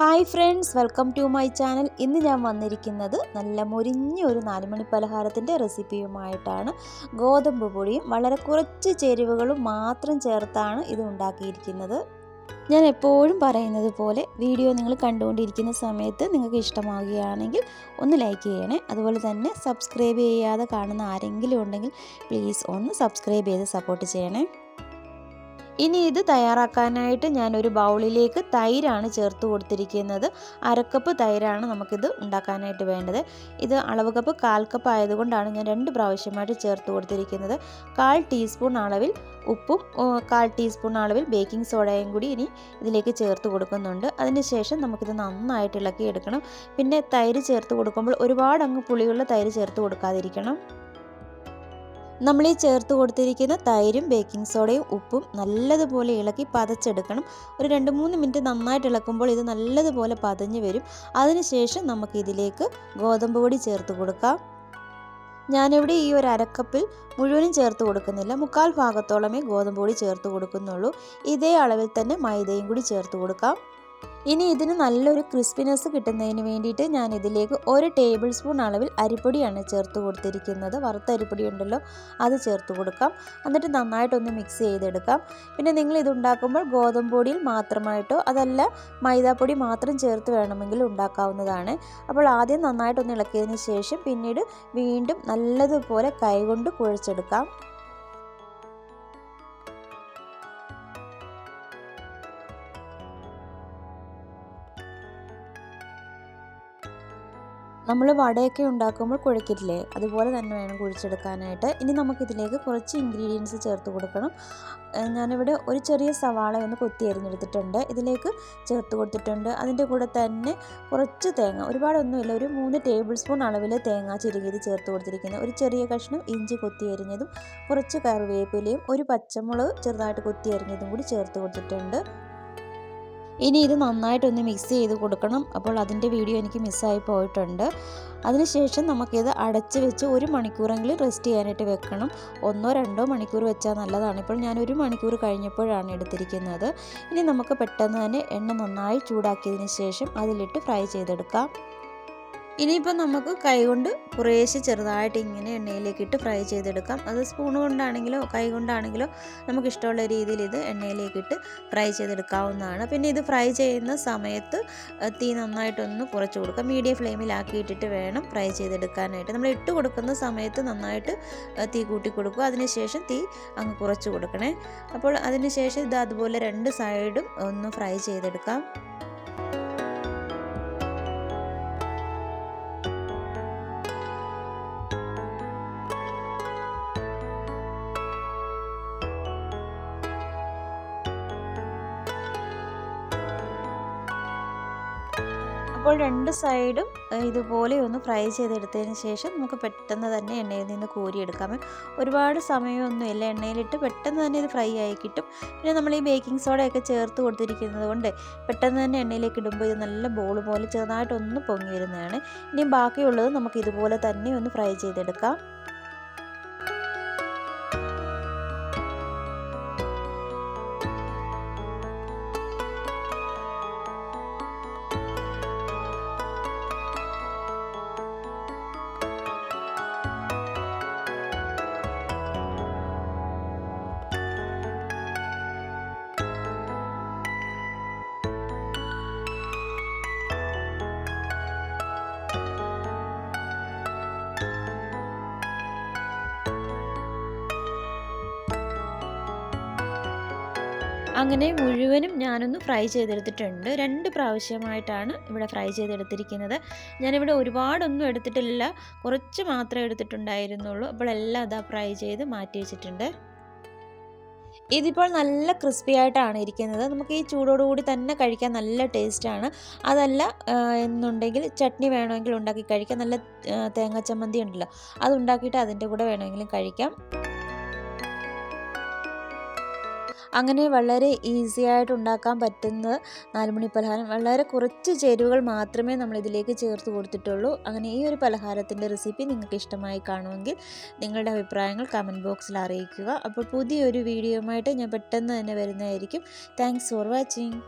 Hi friends welcome to my channel. ഇന്ന് ഞാൻ വന്നിരിക്കുന്നത് നല്ല മുരിഞ്ഞ ഒരു നാലുമണി പലഹാരത്തിന്റെ റെസിപ്പിയുമായിട്ടാണ്. ഗോതമ്പ് പൊടിയും വളരെ കുറച്ച് ചേരുവകളും മാത്രം ചേർത്താണ് ഇത് ഉണ്ടാക്കിയിരിക്കുന്നത്. ഞാൻ എപ്പോഴും പറയുന്നത് പോലെ വീഡിയോ നിങ്ങൾ കണ്ടുകൊണ്ടിരിക്കുന്ന സമയത്ത് നിങ്ങൾക്ക് ഇഷ്ടമാവുകയാണെങ്കിൽ ഒന്ന് ലൈക്ക് ചെയ്യണേ. അതുപോലെ തന്നെ സബ്സ്ക്രൈബ് ചെയ്യാതെ കാണുന്ന ആരെങ്കിലും ഉണ്ടെങ്കിൽ പ്ലീസ് ഒന്ന് സബ്സ്ക്രൈബ് ചെയ്ത് സപ്പോർട്ട് ചെയ്യണേ. ഇനി ഇത് തയ്യാറാക്കാനായിട്ട് ഞാനൊരു ബൗളിലേക്ക് തൈരാണ് ചേർത്ത് കൊടുത്തിരിക്കുന്നത്. അരക്കപ്പ് തൈരാണ് നമുക്കിത് ഉണ്ടാക്കാനായിട്ട് വേണ്ടത്. ഇത് അളവ് കപ്പ് കാൽ കപ്പ് ആയതുകൊണ്ടാണ് ഞാൻ രണ്ട് പ്രാവശ്യമായിട്ട് ചേർത്ത് കൊടുത്തിരിക്കുന്നത്. കാൽ ടീസ്പൂൺ അളവിൽ ഉപ്പും കാൽ ടീസ്പൂൺ അളവിൽ ബേക്കിംഗ് സോഡയും കൂടി ഇനി ഇതിലേക്ക് ചേർത്ത് കൊടുക്കുന്നുണ്ട്. അതിനുശേഷം നമുക്കിത് നന്നായിട്ട് ഇളക്കി എടുക്കണം പിന്നെ തൈര് ചേർത്ത് കൊടുക്കുമ്പോൾ ഒരുപാട് അങ്ങ് പുളിയുള്ള തൈര് ചേർത്ത് കൊടുക്കാതിരിക്കണം. നമ്മൾ ഈ ചേർത്ത് കൊടുത്തിരിക്കുന്ന തൈരും ബേക്കിംഗ് സോഡയും ഉപ്പും നല്ലതുപോലെ ഇളക്കി പതച്ചെടുക്കണം. ഒരു രണ്ട് മൂന്ന് മിനിറ്റ് നന്നായിട്ട് ഇളക്കുമ്പോൾ ഇത് നല്ലതുപോലെ പതഞ്ഞ് വരും. അതിനുശേഷം നമുക്ക് ഇതിലേക്ക് ഗോതമ്പ് പൊടി ചേർത്ത് കൊടുക്കാം. ഞാനിവിടെ ഈ ഒരു അരക്കപ്പിൽ മുഴുവനും ചേർത്ത് കൊടുക്കുന്നില്ല. മുക്കാൽ ഭാഗത്തോളമേ ഗോതമ്പ് പൊടി ചേർത്ത് കൊടുക്കുന്നുള്ളൂ. ഇതേ അളവിൽ തന്നെ മൈദയും കൂടി ചേർത്ത് കൊടുക്കാം. ഇനി ഇതിന് നല്ലൊരു ക്രിസ്പിനെസ് കിട്ടുന്നതിന് വേണ്ടിയിട്ട് ഞാൻ ഇതിലേക്ക് ഒരു ടേബിൾ സ്പൂൺ അളവിൽ അരിപ്പൊടിയാണ് ചേർത്ത് കൊടുത്തിരിക്കുന്നത്. വറുത്ത അരിപ്പൊടി ഉണ്ടല്ലോ അത് ചേർത്ത് കൊടുക്കാം. എന്നിട്ട് നന്നായിട്ടൊന്ന് മിക്സ് ചെയ്തെടുക്കാം. പിന്നെ നിങ്ങൾ ഇത് ഉണ്ടാക്കുമ്പോൾ ഗോതമ്പ് പൊടിയിൽ മാത്രമായിട്ടോ അതല്ല മൈദാപ്പൊടി മാത്രം ചേർത്ത് വേണമെങ്കിൽ ഉണ്ടാക്കാവുന്നതാണ്. അപ്പോൾ ആദ്യം നന്നായിട്ടൊന്ന് ഇളക്കിയതിന് ശേഷം പിന്നീട് വീണ്ടും നല്ലതുപോലെ കൈകൊണ്ട് കുഴച്ചെടുക്കാം. നമ്മൾ വടയൊക്കെ ഉണ്ടാക്കുമ്പോൾ കുഴക്കില്ലേ അതുപോലെ തന്നെ വേണം കുഴിച്ചെടുക്കാനായിട്ട്. ഇനി നമുക്കിതിലേക്ക് കുറച്ച് ഇൻഗ്രീഡിയൻസ് ചേർത്ത് കൊടുക്കണം. ഞാനിവിടെ ഒരു ചെറിയ സവാള ഒന്ന് കൊത്തി അരിഞ്ഞെടുത്തിട്ടുണ്ട്. ഇതിലേക്ക് ചേർത്ത് കൊടുത്തിട്ടുണ്ട്. അതിന്റെ കൂടെ തന്നെ കുറച്ച് തേങ്ങ ഒരുപാടൊന്നുമില്ല. ഒരു മൂന്ന് ടേബിൾ സ്പൂൺ അളവിൽ തേങ്ങ ചിരുകിയത് ചേർത്ത് കൊടുത്തിരിക്കുന്നത് ഒരു ചെറിയ കഷ്ണം ഇഞ്ചി കൊത്തി അരിഞ്ഞതും കുറച്ച് കറിവേപ്പിലയും ഒരു പച്ചമുളക് ചെറുതായിട്ട് കൊത്തി അരിഞ്ഞതും കൂടി ചേർത്ത് കൊടുത്തിട്ടുണ്ട്. ഇനി ഇത് നന്നായിട്ടൊന്ന് മിക്സ് ചെയ്ത് കൊടുക്കണം. അപ്പോൾ അതിന്റെ വീഡിയോ എനിക്ക് മിസ്സായി പോയിട്ടുണ്ട്. അതിനുശേഷം നമുക്കിത് അടച്ച് വെച്ച് ഒരു മണിക്കൂറെങ്കിലും റെസ്റ്റ് ചെയ്യാനായിട്ട് വെക്കണം. ഒന്നോ രണ്ടോ മണിക്കൂർ വെച്ചാൽ നല്ലതാണ്. ഇപ്പോൾ ഞാൻ ഒരു മണിക്കൂർ കഴിഞ്ഞപ്പോഴാണ് എടുത്തിരിക്കുന്നത്. ഇനി നമുക്ക് പെട്ടെന്ന് തന്നെ എണ്ണ നന്നായി ചൂടാക്കിയതിന് ശേഷം അതിലിട്ട് ഫ്രൈ ചെയ്തെടുക്കാം. ഇനിയിപ്പോൾ നമുക്ക് കൈകൊണ്ട് കുറേശ്ശെ ചെറുതായിട്ട് ഇങ്ങനെ എണ്ണയിലേക്ക് ഇട്ട് ഫ്രൈ ചെയ്തെടുക്കാം. അത് സ്പൂൺ കൊണ്ടാണെങ്കിലോ കൈ കൊണ്ടാണെങ്കിലോ നമുക്ക് ഇഷ്ടമുള്ള രീതിയിൽ ഇത് എണ്ണയിലേക്ക് ഇട്ട് ഫ്രൈ ചെയ്തെടുക്കാവുന്നതാണ്. പിന്നെ ഇത് ഫ്രൈ ചെയ്യുന്ന സമയത്ത് തീ നന്നായിട്ടൊന്ന് കുറച്ച് കൊടുക്കാം. മീഡിയം ഫ്ലെയിമിലാക്കിയിട്ടിട്ട് വേണം ഫ്രൈ ചെയ്തെടുക്കാനായിട്ട്. നമ്മൾ ഇട്ട് കൊടുക്കുന്ന സമയത്ത് നന്നായിട്ട് തീ കൂട്ടി കൊടുക്കുക. അതിനുശേഷം തീ അങ്ങ് കുറച്ച് കൊടുക്കണേ. അപ്പോൾ അതിനുശേഷം ഇത് അതുപോലെ രണ്ട് സൈഡും ഒന്ന് ഫ്രൈ ചെയ്തെടുക്കാം. അപ്പോൾ രണ്ട് സൈഡും ഇതുപോലെ ഒന്ന് ഫ്രൈ ചെയ്തെടുത്തതിന് ശേഷം നമുക്ക് പെട്ടെന്ന് തന്നെ എണ്ണയിൽ നിന്ന് കോരിയെടുക്കാം. ഒരുപാട് സമയമൊന്നുമില്ല. എണ്ണയിലിട്ട് പെട്ടെന്ന് തന്നെ ഇത് ഫ്രൈ ആയി കിട്ടും. പിന്നെ നമ്മൾ ഈ ബേക്കിംഗ് സോഡയൊക്കെ ചേർത്ത് കൊടുത്തിരിക്കുന്നത് കൊണ്ട് പെട്ടെന്ന് തന്നെ എണ്ണയിലേക്ക് ഇടുമ്പോൾ ഇത് നല്ല ബോൾ പോലെ ചെറുതായിട്ടൊന്ന് പൊങ്ങി വരുന്നതാണ്. ഇനിയും ബാക്കിയുള്ളത് നമുക്ക് ഇതുപോലെ തന്നെ ഒന്ന് ഫ്രൈ ചെയ്തെടുക്കാം. അങ്ങനെ മുഴുവനും ഞാനൊന്ന് ഫ്രൈ ചെയ്തെടുത്തിട്ടുണ്ട്. രണ്ട് പ്രാവശ്യമായിട്ടാണ് ഇവിടെ ഫ്രൈ ചെയ്തെടുത്തിരിക്കുന്നത്. ഞാനിവിടെ ഒരുപാടൊന്നും എടുത്തിട്ടില്ല. കുറച്ച് മാത്രമേ എടുത്തിട്ടുണ്ടായിരുന്നുള്ളൂ. അപ്പോൾ എല്ലാം അതാ ഫ്രൈ ചെയ്ത് മാറ്റി വെച്ചിട്ടുണ്ട്. ഇതിപ്പോൾ നല്ല ക്രിസ്പി ആയിട്ടാണ് ഇരിക്കുന്നത്. നമുക്ക് ഈ ചൂടോടുകൂടി തന്നെ കഴിക്കാൻ നല്ല ടേസ്റ്റാണ്. അതല്ല എന്നുണ്ടെങ്കിൽ ചട്നി വേണമെങ്കിൽ ഉണ്ടാക്കി കഴിക്കാം. നല്ല തേങ്ങ ചമ്മന്തി ഉണ്ടല്ലോ അത് ഉണ്ടാക്കിയിട്ട് അതിന്റെ കൂടെ വേണമെങ്കിലും കഴിക്കാം. അങ്ങനെ വളരെ ഈസി ആയിട്ട് ഉണ്ടാക്കാൻ പറ്റുന്ന നാലുമണി പലഹാരം. വളരെ കുറച്ച് ചേരുവകൾ മാത്രമേ നമ്മൾ ഇതിലേക്ക് ചേർത്ത് കൊടുത്തിട്ടുള്ളൂ. അങ്ങനെ ഈ ഒരു പലഹാരത്തിന്റെ റെസിപ്പി നിങ്ങൾക്ക് ഇഷ്ടമായി കാണുമെങ്കിൽ നിങ്ങളുടെ അഭിപ്രായങ്ങൾ കമന്റ് ബോക്സിൽ അറിയിക്കുക. അപ്പോൾ പുതിയൊരു വീഡിയോയുമായിട്ട് ഞാൻ പെട്ടെന്ന് തന്നെ വരുന്നതായിരിക്കും. Thanks for watching